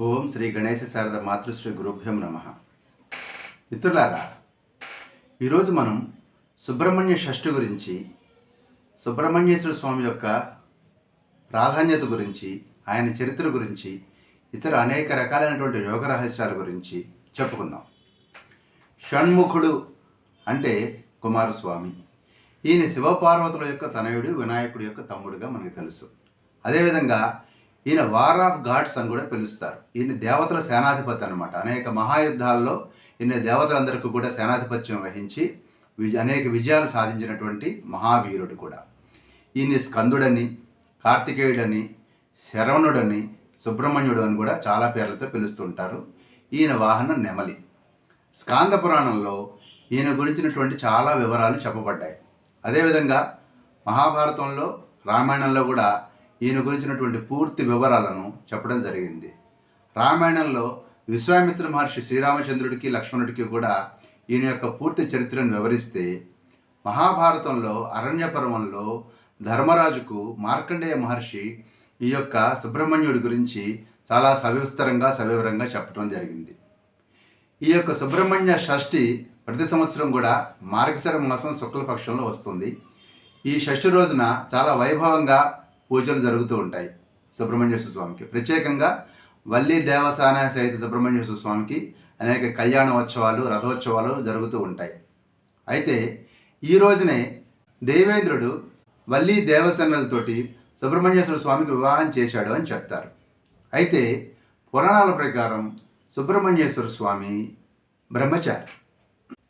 ఓం శ్రీ గణేశ శారద మాతృశ్రీ గురుభ్యం నమ. మిత్రులారా ఈరోజు మనం సుబ్రహ్మణ్య షష్ఠి గురించి సుబ్రహ్మణ్యేశ్వర స్వామి యొక్క ప్రాధాన్యత గురించి ఆయన చరిత్ర గురించి ఇతర అనేక రకాలైనటువంటి యోగ రహస్యాల గురించి చెప్పుకుందాం. షణ్ముఖుడు అంటే కుమారస్వామి. ఈయన శివపార్వతుల యొక్క తనయుడు వినాయకుడి యొక్క తమ్ముడుగా మనకు తెలుసు. అదేవిధంగా ఈయన వార్ ఆఫ్ గాడ్స్ అని కూడా పిలుస్తారు. ఈయన దేవతల సేనాధిపతి అనమాట అనేక మహాయుద్ధాల్లో ఈయన దేవతలందరికీ కూడా సేనాధిపత్యం వహించి అనేక విజయాలు సాధించినటువంటి మహావీరుడు కూడా. ఈయన స్కందుడని కార్తికేయుడని శరవణుడని సుబ్రహ్మణ్యుడు అని కూడా చాలా పేర్లతో పిలుస్తుంటారు ఈయన వాహనం నెమలి. స్కాంద పురాణంలో ఈయన గురించినటువంటి చాలా వివరాలు చెప్పబడ్డాయి. అదేవిధంగా మహాభారతంలో రామాయణంలో కూడా ఈయన గురించినటువంటి పూర్తి వివరాలను చెప్పడం జరిగింది. రామాయణంలో విశ్వామిత్ర మహర్షి శ్రీరామచంద్రుడికి లక్ష్మణుడికి కూడా ఈయన యొక్క పూర్తి చరిత్రను వివరిస్తే మహాభారతంలో అరణ్య పర్వంలో ధర్మరాజుకు మార్కండేయ మహర్షి ఈ యొక్క సుబ్రహ్మణ్యుడి గురించి చాలా సవిస్తరంగా సవివరంగా చెప్పడం జరిగింది. ఈ యొక్క సుబ్రహ్మణ్య షష్ఠి ప్రతి సంవత్సరం కూడా మార్గశర మాసం శుక్లపక్షంలో వస్తుంది. ఈ షష్ఠి రోజున చాలా వైభవంగా పూజలు జరుగుతూ ఉంటాయి సుబ్రహ్మణ్యేశ్వర స్వామికి. ప్రత్యేకంగా వల్లి దేవసాన సహిత సుబ్రహ్మణ్యేశ్వర స్వామికి అనేక కళ్యాణోత్సవాలు రథోత్సవాలు జరుగుతూ ఉంటాయి. అయితే ఈ రోజునే దేవేంద్రుడు వల్లి దేవసేనలతోటి సుబ్రహ్మణ్యేశ్వర స్వామికి వివాహం చేశాడు అని చెప్తారు. అయితే పురాణాల ప్రకారం సుబ్రహ్మణ్యేశ్వర స్వామి బ్రహ్మచారి.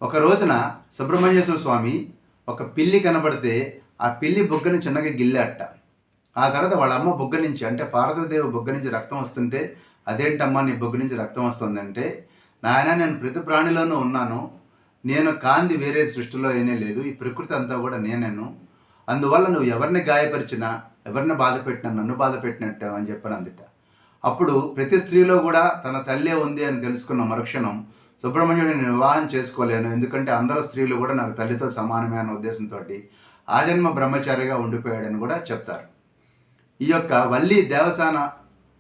ఒక రోజున సుబ్రహ్మణ్యేశ్వర స్వామి ఒక పిల్లి కనబడితే ఆ పిల్లి బొగ్గను చిన్నగా గిల్లెట్ట ఆ తర్వాత వాళ్ళ అమ్మ బొగ్గ నుంచి అంటే పార్వతీదేవి బొగ్గ నుంచి రక్తం వస్తుంటే అదేంటమ్మా నీ బొగ్గ నుంచి రక్తం వస్తుందంటే నాయన నేను ప్రతి ప్రాణిలోనూ ఉన్నాను. నేను కాంతి వేరే సృష్టిలో ఏనే లేదు. ఈ ప్రకృతి అంతా కూడా నేనేను. అందువల్ల నువ్వు ఎవరిని గాయపరిచినా ఎవరిని బాధ పెట్టినా నన్ను బాధ పెట్టినట్టే అని చెప్పని అందుట అప్పుడు ప్రతి స్త్రీలో కూడా తన తల్లే ఉంది అని తెలుసుకున్న మరుక్షణం సుబ్రహ్మణ్యుడు నేను వివాహం చేసుకోలేను. ఎందుకంటే అందరూ స్త్రీలు కూడా నాకు తల్లితో సమానమే అన్న ఉద్దేశంతో ఆజన్మ బ్రహ్మచారిగా ఉండిపోయాడని కూడా చెప్తారు. ఈ యొక్క వల్లి దేవసాన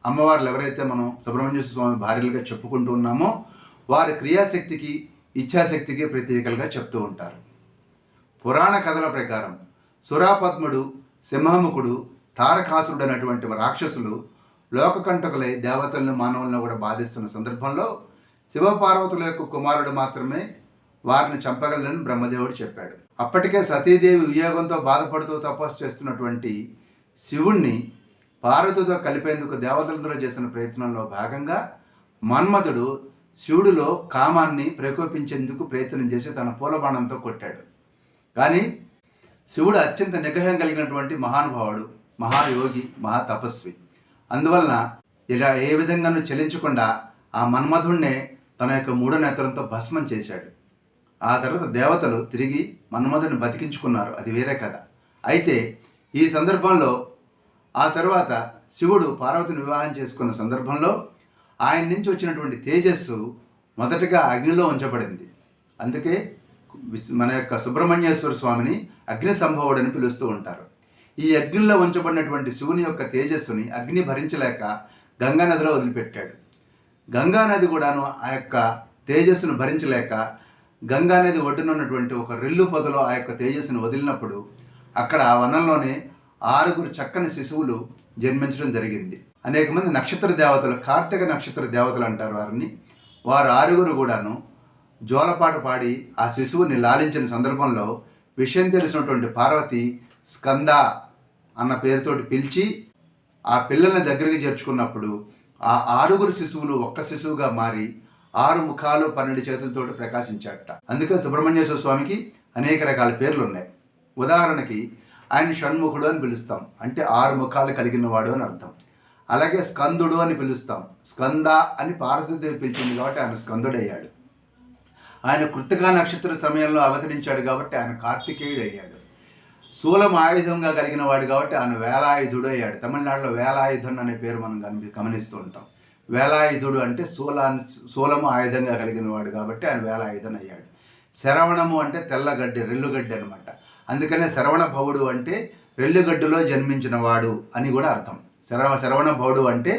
అమ్మవార్లు ఎవరైతే మనం సుబ్రహ్మణ్య స్వామి భార్యలుగా చెప్పుకుంటూ ఉన్నామో వారి క్రియాశక్తికి ఇచ్ఛాశక్తికి ప్రత్యేకలుగా చెప్తూ ఉంటారు. పురాణ కథల ప్రకారం సురాపద్ముడు సింహముఖుడు తారకాసురుడు అనేటువంటి రాక్షసులు లోకకంటకులై దేవతలను మానవులను కూడా బాధిస్తున్న సందర్భంలో శివపార్వతుల యొక్క కుమారుడు మాత్రమే వారిని చంపగలని బ్రహ్మదేవుడు చెప్పాడు. అప్పటికే సతీదేవి వియోగంతో బాధపడుతూ తపస్సు చేస్తున్నటువంటి శివుణ్ణి పార్వతితో కలిపేందుకు దేవతలతో చేసిన ప్రయత్నంలో భాగంగా మన్మథుడు శివుడిలో కామాన్ని ప్రకోపించేందుకు ప్రయత్నం చేసి తన పూలబాణంతో కొట్టాడు. కానీ శివుడు అత్యంత నిగ్రహం కలిగినటువంటి మహానుభావుడు మహాయోగి మహా తపస్వి అందువలన ఇలా ఏ విధంగానూ చెల్లించకుండా ఆ మన్మధుణ్ణే తన యొక్క మూడో నేత్రంతో భస్మం చేశాడు. ఆ తర్వాత దేవతలు తిరిగి మన్మధుడిని బతికించుకున్నారు. అది వేరే కథ. అయితే ఈ సందర్భంలో ఆ తర్వాత శివుడు పార్వతిని వివాహం చేసుకున్న సందర్భంలో ఆయన నుంచి వచ్చినటువంటి తేజస్సు మొదటగా అగ్నిలో ఉంచబడింది. అందుకే మన యొక్క సుబ్రహ్మణ్యేశ్వర స్వామిని అగ్ని సంభవుడని పిలుస్తూ ఉంటారు. ఈ అగ్నిలో ఉంచబడినటువంటి శివుని యొక్క తేజస్సుని అగ్ని భరించలేక గంగా నదిలో వదిలిపెట్టాడు. గంగా నది కూడాను ఆ యొక్క తేజస్సును భరించలేక గంగా నది ఒడ్డున ఉన్నటువంటి ఒక రెల్లు పొదలో ఆ యొక్క తేజస్సును వదిలినప్పుడు అక్కడ ఆ వనంలోనే ఆరుగురు చక్కని శిశువులు జన్మించడం జరిగింది. అనేక మంది నక్షత్ర దేవతలు కార్తీక నక్షత్ర దేవతలు అంటారు వారిని. వారు ఆరుగురు కూడాను జోలపాట పాడి ఆ శిశువుని లాలించిన సందర్భంలో విషయం తెలిసినటువంటి పార్వతి స్కంద అన్న పేరుతోటి పిలిచి ఆ పిల్లల్ని దగ్గరికి చేర్చుకున్నప్పుడు ఆ ఆరుగురు శిశువులు ఒక్క శిశువుగా మారి ఆరు ముఖాలు పన్నెండు చేతులతోటి ప్రకాశించాట అందుకే సుబ్రహ్మణ్యేశ్వర స్వామికి అనేక రకాల పేర్లు ఉన్నాయి ఉదాహరణకి ఆయన షణ్ముఖుడు అని పిలుస్తాం. అంటే ఆరు ముఖాలు కలిగిన వాడు అని అర్థం. అలాగే స్కందుడు అని పిలుస్తాం. స్కంద అని పార్వతీదేవి పిలిచింది కాబట్టి ఆయన స్కందుడయ్యాడు. ఆయన కృతికా నక్షత్ర సమయంలో అవతరించాడు కాబట్టి ఆయన కార్తికేయుడు అయ్యాడు శూలం ఆయుధంగా కలిగిన వాడు కాబట్టి ఆయన వేలాయుధుడు అయ్యాడు తమిళనాడులో వేలాయుధన్ అనే పేరు మనం గమని గమనిస్తూ ఉంటాం. వేలాయుధుడు అంటే శూలాన్ని శూలము ఆయుధంగా కలిగిన వాడు కాబట్టి ఆయన వేలాయుధన్ అయ్యాడు శరవణము అంటే తెల్లగడ్డి రెల్లుగడ్డి అనమాట అందుకనే శరవణ భవుడు అంటే రెల్లుగడ్డులో జన్మించిన వాడు అని కూడా అర్థం. శరవ శరవణ భవుడు అంటే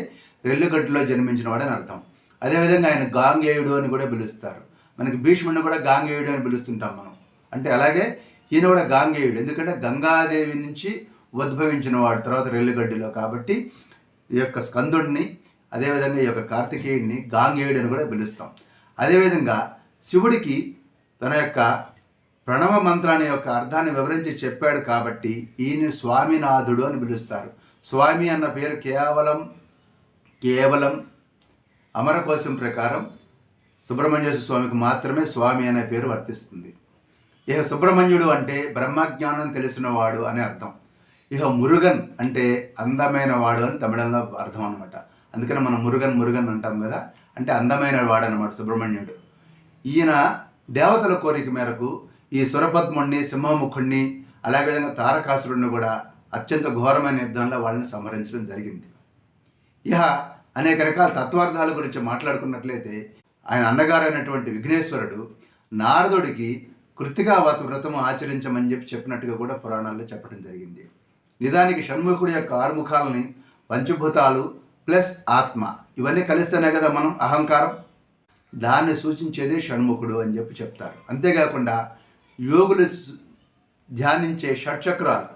రెల్లుగడ్డలో జన్మించిన అని అర్థం. అదేవిధంగా ఆయన గాంగేయుడు అని కూడా పిలుస్తారు. మనకి భీష్ముడిని కూడా గాంగేయుడు అని పిలుస్తుంటాం మనం. అంటే అలాగే ఈయన కూడా గాంగేయుడు. ఎందుకంటే గంగాదేవి నుంచి ఉద్భవించిన వాడు తర్వాత రెల్లుగడ్డిలో కాబట్టి ఈ యొక్క స్కందుడిని అదేవిధంగా ఈ యొక్క కార్తికేయుడిని గాంగేయుడు అని కూడా పిలుస్తాం. అదేవిధంగా శివుడికి తన యొక్క ప్రణవ మంత్రాన్ని యొక్క అర్థాన్ని వివరించి చెప్పాడు కాబట్టి ఈయన స్వామినాథుడు అని పిలుస్తారు. స్వామి అన్న పేరు కేవలం కేవలం అమరకోశం ప్రకారం సుబ్రహ్మణ్యేశ్వర స్వామికి మాత్రమే స్వామి అనే పేరు వర్తిస్తుంది. ఇక సుబ్రహ్మణ్యుడు అంటే బ్రహ్మజ్ఞానం తెలిసినవాడు అని అర్థం. ఇక మురుగన్ అంటే అందమైన వాడు అని తమిళంలో అర్థం అనమాట అందుకని మనం మురుగన్ మురుగన్ అంటాం కదా అంటే అందమైన వాడు అనమాట సుబ్రహ్మణ్యుడు. ఈయన దేవతల కోరిక మేరకు ఈ సురపద్ముణ్ణి సింహముఖుణ్ణి అలాగే విధంగా తారకాసురుడిని కూడా అత్యంత ఘోరమైన యుద్ధంలో వాళ్ళని సంహరించడం జరిగింది. ఇహ అనేక రకాల తత్వార్థాల గురించి మాట్లాడుకున్నట్లయితే ఆయన అన్నగారైనటువంటి విఘ్నేశ్వరుడు నారదుడికి కృతిగా వ్రత వ్రతము ఆచరించమని చెప్పి చెప్పినట్టుగా కూడా పురాణాల్లో చెప్పడం జరిగింది. నిజానికి షణ్ముఖుడి యొక్క ఆరుముఖాలని పంచభూతాలు ప్లస్ ఆత్మ ఇవన్నీ కలిస్తేనే కదా మనం అహంకారం? దాన్ని సూచించేదే షణ్ముఖుడు అని చెప్పి చెప్తారు. అంతేకాకుండా యోగులు ధ్యానించే షట్చక్రాలు.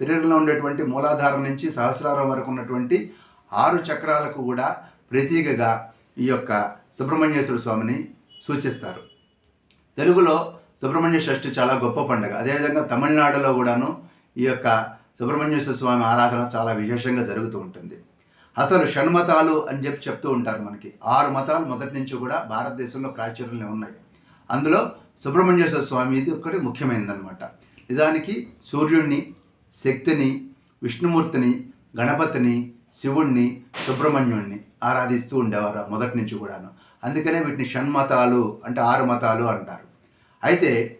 శరీరంలో ఉండేటువంటి మూలాధారం నుంచి సహస్రారం వరకు ఉన్నటువంటి ఆరు చక్రాలకు కూడా ప్రతీకగా ఈ యొక్క సుబ్రహ్మణ్యేశ్వర స్వామిని సూచిస్తారు. తెలుగులో సుబ్రహ్మణ్య షష్ఠి చాలా గొప్ప పండుగ. అదేవిధంగా తమిళనాడులో కూడాను ఈ యొక్క సుబ్రహ్మణ్యేశ్వర స్వామి ఆరాధన చాలా విశేషంగా జరుగుతూ ఉంటుంది. అసలు షణ్మతాలు అని చెప్పి చెప్తూ ఉంటారు మనకి. ఆరు మతాలు మొదటి నుంచి కూడా భారతదేశంలో ప్రాచుర్యంలో ఉన్నాయి. అందులో సుబ్రహ్మణ్యేశ్వర స్వామి ఇది ఒకటి ముఖ్యమైనదన్నమాట. నిజానికి సూర్యుడిని శక్తిని విష్ణుమూర్తిని గణపతిని శివుణ్ణి సుబ్రహ్మణ్యుణ్ణి ఆరాధిస్తూ ఉండేవారు మొదటి నుంచి కూడాను. అందుకనే వీటిని షణ్మతాలు అంటే ఆరు మతాలు అంటారు. అయితే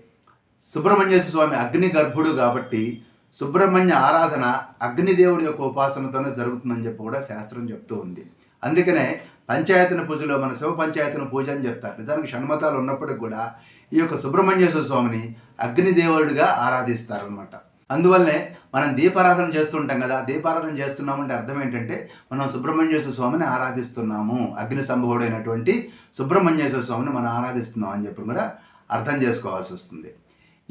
సుబ్రహ్మణ్యేశ్వర స్వామి అగ్ని గర్భుడు కాబట్టి సుబ్రహ్మణ్య ఆరాధన అగ్నిదేవుడి యొక్క ఉపాసనతోనే జరుగుతుందని చెప్పి కూడా శాస్త్రం చెప్తూ ఉంది. అందుకనే పంచాయతన పూజలో మన శివ పంచాయతన పూజ అని చెప్తారు. నిజానికి షణ్మతాలు ఉన్నప్పటికి కూడా ఈ యొక్క సుబ్రహ్మణ్యేశ్వర స్వామిని అగ్నిదేవుడిగా ఆరాధిస్తారనమాట అందువల్లే మనం దీపారాధన చేస్తుంటాం కదా దీపారాధన చేస్తున్నామంటే అర్థం ఏంటంటే మనం సుబ్రహ్మణ్యేశ్వర స్వామిని ఆరాధిస్తున్నాము. అగ్ని సంభవుడైనటువంటి సుబ్రహ్మణ్యేశ్వర స్వామిని మనం ఆరాధిస్తున్నాం అని చెప్పి కూడా అర్థం చేసుకోవాల్సి వస్తుంది.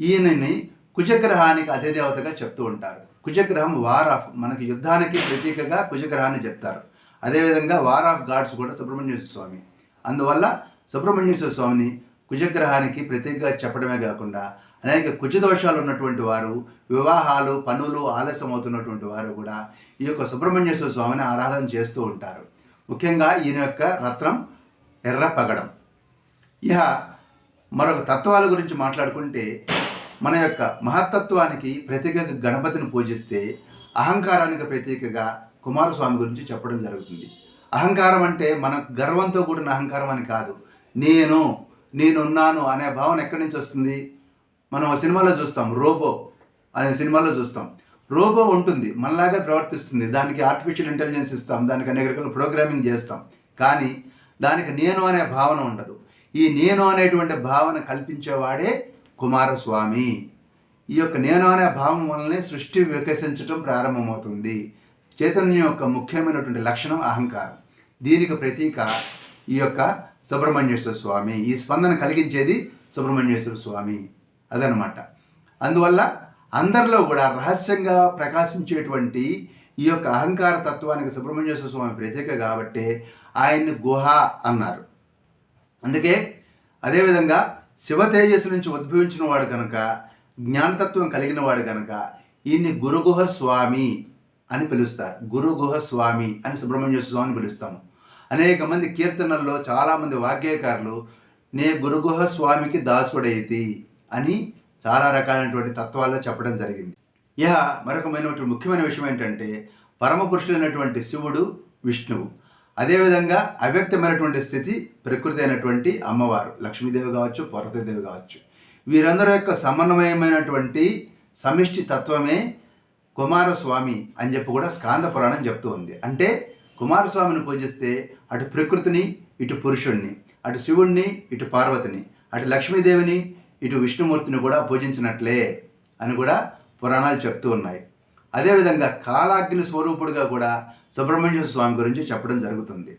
ఈయనని కుజగ్రహానికి అధిదేవతగా చెప్తూ ఉంటారు. కుజగ్రహం వార్ ఆఫ్ మనకి యుద్ధానికి ప్రతీకగా కుజగ్రహాన్ని చెప్తారు. అదేవిధంగా వార్ ఆఫ్ గాడ్స్ కూడా సుబ్రహ్మణ్యేశ్వర స్వామి. అందువల్ల సుబ్రహ్మణ్యేశ్వర స్వామిని కుజగ్రహానికి ప్రతీకగా చెప్పడమే కాకుండా అనేక కుజదోషాలు ఉన్నటువంటి వారు వివాహాలు పనులు ఆలస్యం అవుతున్నటువంటి వారు కూడా ఈ యొక్క సుబ్రహ్మణ్యేశ్వర స్వామిని ఆరాధన చేస్తూ ఉంటారు. ముఖ్యంగా ఈయన యొక్క రత్నం ఎర్ర పగడం. ఇహ మరొక తత్వాల గురించి మాట్లాడుకుంటే మన యొక్క మహత్తత్వానికి ప్రతీకగా గణపతిని పూజిస్తే అహంకారానికి ప్రతీకగా కుమారస్వామి గురించి చెప్పడం జరుగుతుంది. అహంకారం అంటే మన గర్వంతో కూడిన అహంకారం అని కాదు. నేను నేనున్నాను అనే భావన ఎక్కడి నుంచి వస్తుంది? మనం ఆ సినిమాలో చూస్తాం రోబో అనే సినిమాలో చూస్తాం. రోబో ఉంటుంది మనలాగా ప్రవర్తిస్తుంది. దానికి ఆర్టిఫిషియల్ ఇంటెలిజెన్స్ ఇస్తాం దానికి అనేక రకాల ప్రోగ్రామింగ్ చేస్తాం. కానీ దానికి నేను అనే భావన ఉండదు. ఈ నేను అనేటువంటి భావన కల్పించేవాడే కుమారస్వామి. ఈ యొక్క నేను అనే భావం వల్లనే సృష్టి వికసించడం ప్రారంభమవుతుంది. చైతన్యం యొక్క ముఖ్యమైనటువంటి లక్షణం అహంకారం. దీనికి ప్రతీక ఈ యొక్క సుబ్రహ్మణ్యేశ్వర స్వామి. ఈ స్పందన కలిగించేది సుబ్రహ్మణ్యేశ్వర స్వామి. అదనమాట అందువల్ల అందరిలో కూడా రహస్యంగా ప్రకాశించేటువంటి ఈ యొక్క అహంకార తత్వానికి సుబ్రహ్మణ్యేశ్వర స్వామి ప్రత్యేక కాబట్టే ఆయన్ని గుహ అన్నారు. అందుకే అదేవిధంగా శివ తేజస్సు నుంచి ఉద్భవించిన వాడు కనుక జ్ఞానతత్వం కలిగిన వాడు కనుక ఈయన్ని గురుగుహ స్వామి అని పిలుస్తారు. గురుగుహ స్వామి అని సుబ్రహ్మణ్యేశ్వర స్వామిని పిలుస్తాము. అనేక మంది కీర్తనల్లో చాలామంది వాగ్గేయకారులు నే గురుగుహ స్వామికి దాసుడైతి అని చాలా రకాలైనటువంటి తత్వాల్లో చెప్పడం జరిగింది. ఇహ మరొకమైనటువంటి ముఖ్యమైన విషయం ఏంటంటే పరమ పురుషులైనటువంటి శివుడు విష్ణువు. అదేవిధంగా అవ్యక్తమైనటువంటి స్థితి ప్రకృతి అయినటువంటి అమ్మవారు. లక్ష్మీదేవి కావచ్చు పార్వతీదేవి కావచ్చు. వీరందరి యొక్క సమన్వయమైనటువంటి సమిష్టి తత్వమే కుమారస్వామి అని చెప్పి కూడా స్కాంద పురాణం చెప్తూ ఉంది. అంటే కుమారస్వామిని పూజిస్తే అటు ప్రకృతిని ఇటు పురుషుణ్ణి అటు శివుణ్ణి ఇటు పార్వతిని అటు లక్ష్మీదేవిని ఇటు విష్ణుమూర్తిని కూడా పూజించినట్లే అని కూడా పురాణాలు చెప్తూ ఉన్నాయి. అదేవిధంగా కాలాగ్ని స్వరూపుడుగా కూడా సుబ్రహ్మణ్య స్వామి గురించి చెప్పడం జరుగుతుంది.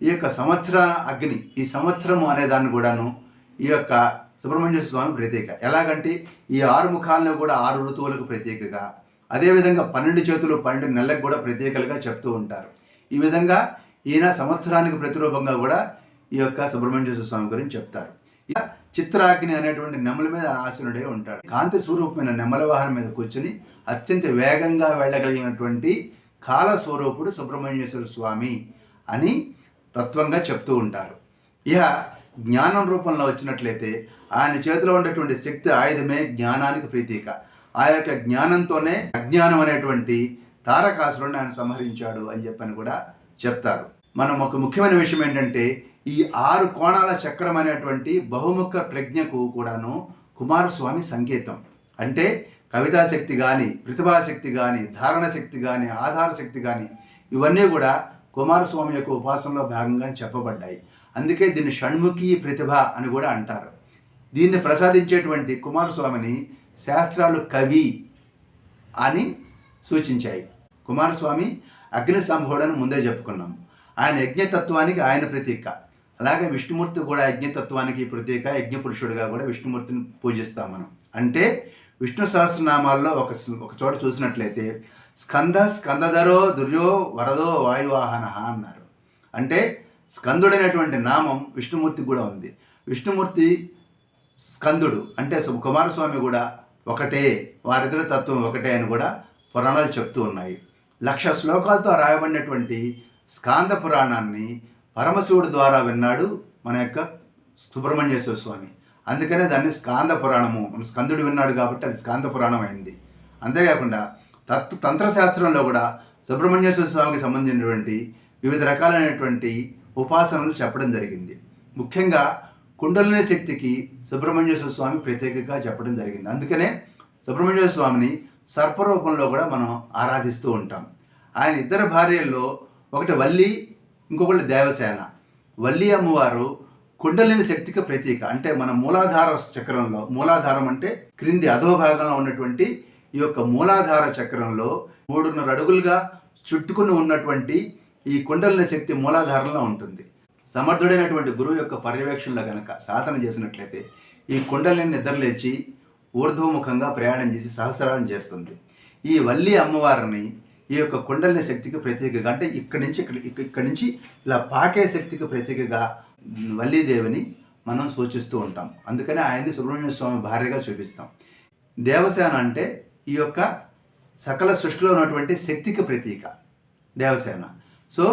ఈ యొక్క సంవత్సర అగ్ని ఈ సంవత్సరము అనే దాన్ని కూడాను ఈ యొక్క సుబ్రహ్మణ్య స్వామి ప్రత్యేక. ఎలాగంటే ఈ ఆరు ముఖాలను కూడా ఆరు ఋతువులకు ప్రత్యేకగా అదేవిధంగా పన్నెండు చేతులు పన్నెండు నెలలకు కూడా ప్రత్యేకలుగా చెప్తూ ఉంటారు. ఈ విధంగా ఈయన సంవత్సరానికి ప్రతిరూపంగా కూడా ఈ యొక్క సుబ్రహ్మణ్య స్వామి గురించి చెప్తారు. ఇక చిత్రాగ్ని అనేటువంటి నెమల మీద ఆసనుడే ఉంటాడు. కాంతి స్వరూపమైన నెమల వాహనం మీద కూర్చుని అత్యంత వేగంగా వెళ్ళగలిగినటువంటి కాల స్వరూపుడు సుబ్రహ్మణ్యేశ్వర స్వామి అని తత్వంగా చెప్తూ ఉంటారు. ఇక జ్ఞానం రూపంలో వచ్చినట్లయితే ఆయన చేతిలో ఉండేటువంటి శక్తి ఆయుధమే జ్ఞానానికి ప్రతీక. ఆ యొక్క జ్ఞానంతోనే అజ్ఞానం అనేటువంటి తారకాసురుని ఆయన సంహరించాడు అని చెప్పని కూడా చెప్తారు. మనం ఒక ముఖ్యమైన విషయం ఏంటంటే ఈ ఆరు కోణాల చక్రం అనేటువంటి బహుముఖ ప్రజ్ఞకు కూడాను కుమారస్వామి సంకేతం. అంటే కవితాశక్తి కానీ ప్రతిభాశక్తి కానీ ధారణ శక్తి కానీ ఆధార శక్తి కానీ ఇవన్నీ కూడా కుమారస్వామి యొక్క ఉపాసనలో భాగంగా చెప్పబడ్డాయి. అందుకే దీన్ని షణ్ముఖి ప్రతిభ అని కూడా అంటారు. దీన్ని ప్రసాదించేటువంటి కుమారస్వామిని శాస్త్రాలు కవి అని సూచించాయి. కుమారస్వామి అగ్ని సంభోడని ముందే చెప్పుకున్నాం. ఆయన యజ్ఞతత్వానికి ఆయన ప్రతీక. అలాగే విష్ణుమూర్తి కూడా యజ్ఞతత్వానికి ప్రతీక యజ్ఞపురుషుడిగా కూడా విష్ణుమూర్తిని పూజిస్తాం మనం. అంటే విష్ణు సహస్రనామాల్లో ఒక ఒక చోట చూసినట్లయితే స్కంద స్కందధరో దుర్యో వరదో వాయువాహన అన్నారు. అంటే స్కందుడైనటువంటి నామం విష్ణుమూర్తి కూడా ఉంది. విష్ణుమూర్తి స్కందుడు అంటే కుమారస్వామి కూడా ఒకటే వారిద్దరి తత్వం ఒకటే అని కూడా పురాణాలు చెప్తూ ఉన్నాయి. లక్ష శ్లోకాలతో రాయబడినటువంటి స్కాంద పురాణాన్ని పరమశివుడు ద్వారా విన్నాడు మన యొక్క సుబ్రహ్మణ్యేశ్వర స్వామి. అందుకనే దాన్ని స్కాంద పురాణము మన స్కందుడు విన్నాడు కాబట్టి అది స్కాంద పురాణం అయింది. అంతేకాకుండా తత్ తంత్రశాస్త్రంలో కూడా సుబ్రహ్మణ్యేశ్వర స్వామికి సంబంధించినటువంటి వివిధ రకాలైనటువంటి ఉపాసనలు చెప్పడం జరిగింది. ముఖ్యంగా కుండలిని శక్తికి సుబ్రహ్మణ్యేశ్వర స్వామి ప్రత్యేకంగా చెప్పడం జరిగింది. అందుకనే సుబ్రహ్మణ్యేశ్వర స్వామిని సర్పరూపంలో కూడా మనం ఆరాధిస్తూ ఉంటాం. ఆయన ఇద్దరు భార్యల్లో ఒకటి వల్లి ఇంకొకటి దేవసేన. వల్లి అమ్మవారు కుండలిని శక్తికి ప్రతీక. అంటే మన మూలాధార చక్రంలో మూలాధారం అంటే క్రింది అధో భాగంలో ఉన్నటువంటి ఈ యొక్క మూలాధార చక్రంలో మూడున్నర అడుగులుగా చుట్టుకుని ఉన్నటువంటి ఈ కుండలిని శక్తి మూలాధారంలో ఉంటుంది. సమర్థుడైనటువంటి గురువు యొక్క పర్యవేక్షణలో గనక సాధన చేసినట్లయితే ఈ కుండలిని నిద్రలేచి ఊర్ధ్వముఖంగా ప్రయాణం చేసి సహస్రాలను చేరుతుంది. ఈ వల్లి అమ్మవారిని ఈ యొక్క కుండలిని శక్తికి ప్రత్యేకగా అంటే ఇక్కడి నుంచి ఇక్కడ ఇక్కడి నుంచి ఇలా పాకే శక్తికి ప్రత్యేకగా వల్లీదేవిని మనం సూచిస్తూ ఉంటాం. అందుకని ఆయన్ని సుబ్రహ్మణ్య స్వామి భార్యగా చూపిస్తాం. దేవసేన అంటే ఈ యొక్క సకల సృష్టిలో ఉన్నటువంటి శక్తికి ప్రతీక దేవసేన. సో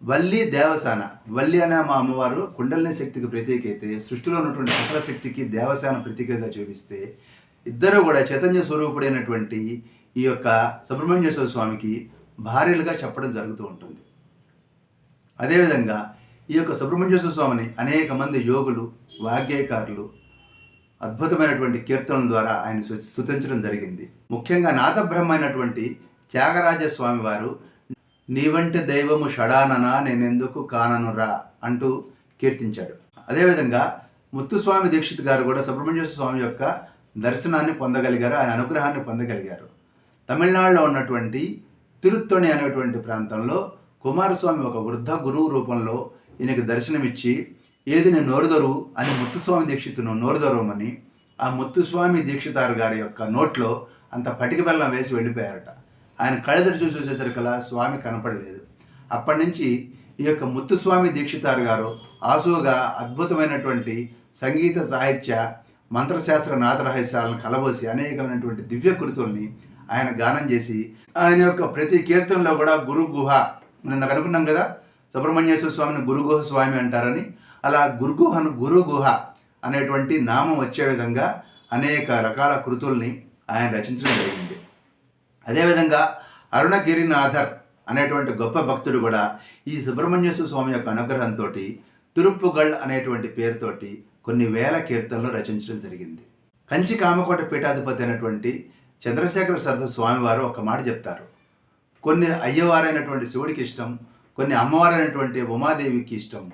వల్లి దేవసేన వల్లి అనే మా అమ్మవారు కుండలిని శక్తికి ప్రతీక అయితే సృష్టిలో ఉన్నటువంటి సకల శక్తికి దేవసేన ప్రతీకగా చూపిస్తే ఇద్దరు కూడా చైతన్య స్వరూపుడైనటువంటి ఈ యొక్క సుబ్రహ్మణ్యేశ్వర స్వామికి భార్యలుగా చెప్పడం జరుగుతూ ఉంటుంది. అదేవిధంగా ఈ యొక్క సుబ్రహ్మణ్యేశ్వర స్వామిని అనేక మంది యోగులు వాగ్గేయకారులు అద్భుతమైనటువంటి కీర్తనల ద్వారా ఆయన స్తు- స్తుతించడం జరిగింది. ముఖ్యంగా నాదబ్రహ్మ అయినటువంటి త్యాగరాజ స్వామి వారు నీవంటి దైవము షడాననా నేనెందుకు కాననురా అంటూ కీర్తించాడు. అదేవిధంగా ముత్తుస్వామి దీక్షిత్ గారు కూడా సుబ్రహ్మణ్యేశ్వర స్వామి యొక్క దర్శనాన్ని పొందగలిగారు ఆయన అనుగ్రహాన్ని పొందగలిగారు. తమిళనాడులో ఉన్నటువంటి తిరుత్తణి అనేటువంటి ప్రాంతంలో కుమారస్వామి ఒక వృద్ధ గురువు రూపంలో ఈయనకి దర్శనమిచ్చి ఏది నేను నోరుదరు అని ముత్తుస్వామి దీక్షితును నోరుదరమని ఆ ముత్తుస్వామి దీక్షితారు గారి యొక్క నోట్లో అంత పటిక బెల్లం వేసి వెళ్ళిపోయారట. ఆయన కళ్ళు తెరిచి స్వామి కనపడలేదు. అప్పటి నుంచి ఈ యొక్క ముత్తుస్వామి దీక్షితారు గారు ఆసువుగా అద్భుతమైనటువంటి సంగీత సాహిత్య మంత్రశాస్త్ర నాథ రహస్యాలను కలబోసి అనేకమైనటువంటి దివ్య కృతుల్ని ఆయన గానం చేసి ఆయన యొక్క ప్రతి కీర్తనలో కూడా గురు గుహ మనం అనుకున్నాం కదా సుబ్రహ్మణ్యేశ్వర స్వామిని గురుగుహ స్వామి అంటారని అలా గురుగుహను గురుగుహ అనేటువంటి నామం వచ్చే విధంగా అనేక రకాల కృతుల్ని ఆయన రచించడం జరిగింది. అదేవిధంగా అరుణగిరినాథర్ అనేటువంటి గొప్ప భక్తుడు కూడా ఈ సుబ్రహ్మణ్యేశ్వర స్వామి యొక్క అనుగ్రహంతో తిరుప్పుగళ్ అనేటువంటి పేరుతోటి కొన్ని వేల కీర్తనలు రచించడం జరిగింది. కంచి కామకోట పీఠాధిపతి అయినటువంటి చంద్రశేఖర సరద స్వామివారు ఒక మాట చెప్తారు. కొన్ని అయ్యవారైనటువంటి శివుడికి ఇష్టం కొన్ని అమ్మవారైనటువంటి ఉమాదేవికి ఇష్టం.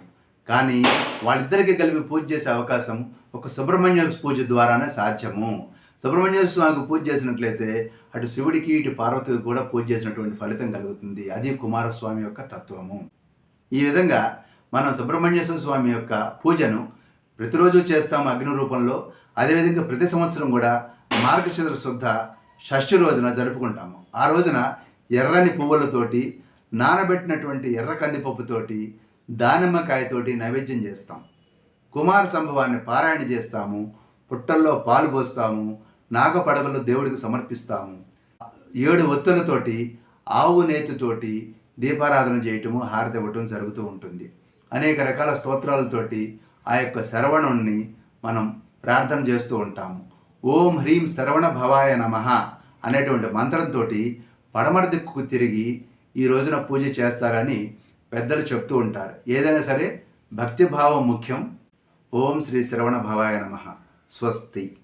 కానీ వాళ్ళిద్దరికి కలిపి పూజ చేసే అవకాశం ఒక సుబ్రహ్మణ్య పూజ ద్వారానే సాధ్యము. సుబ్రహ్మణ్య స్వామికి పూజ చేసినట్లయితే అటు శివుడికి ఇటు పార్వతికి కూడా పూజ చేసినటువంటి ఫలితం కలుగుతుంది. అది కుమారస్వామి యొక్క తత్వము. ఈ విధంగా మనం సుబ్రహ్మణ్యేశ్వర స్వామి యొక్క పూజను ప్రతిరోజు చేస్తాము అగ్ని రూపంలో. అదేవిధంగా ప్రతి సంవత్సరం కూడా మార్గశిర శుద్ధ షష్ఠి రోజున జరుపుకుంటాము. ఆ రోజున ఎర్రని పువ్వులతోటి నానబెట్టినటువంటి ఎర్ర కందిపప్పుతోటి దానిమ్మకాయతోటి నైవేద్యం చేస్తాం. కుమార సంభవాన్ని పారాయణ చేస్తాము. పుట్టల్లో పాలు పోస్తాము. నాగపడవలు దేవుడికి సమర్పిస్తాము. ఏడు ఒత్తులతోటి ఆవు నేతితోటి దీపారాధన చేయటము హారతి ఇవ్వటం జరుగుతూ ఉంటుంది. అనేక రకాల స్తోత్రాలతోటి ఆ యొక్క శరవణుణ్ణి మనం ప్రార్థన చేస్తూ ఉంటాము. ఓం హ్రీం శరవణ భవాయ నమ అనేటువంటి మంత్రంతో పడమర దిక్కుకు తిరిగి ఈ రోజున పూజ చేస్తారని పెద్దలు చెప్తూ ఉంటారు. ఏదైనా సరే భక్తిభావం ముఖ్యం. ఓం శ్రీ శ్రవణ భవాయ నమ. స్వస్తి.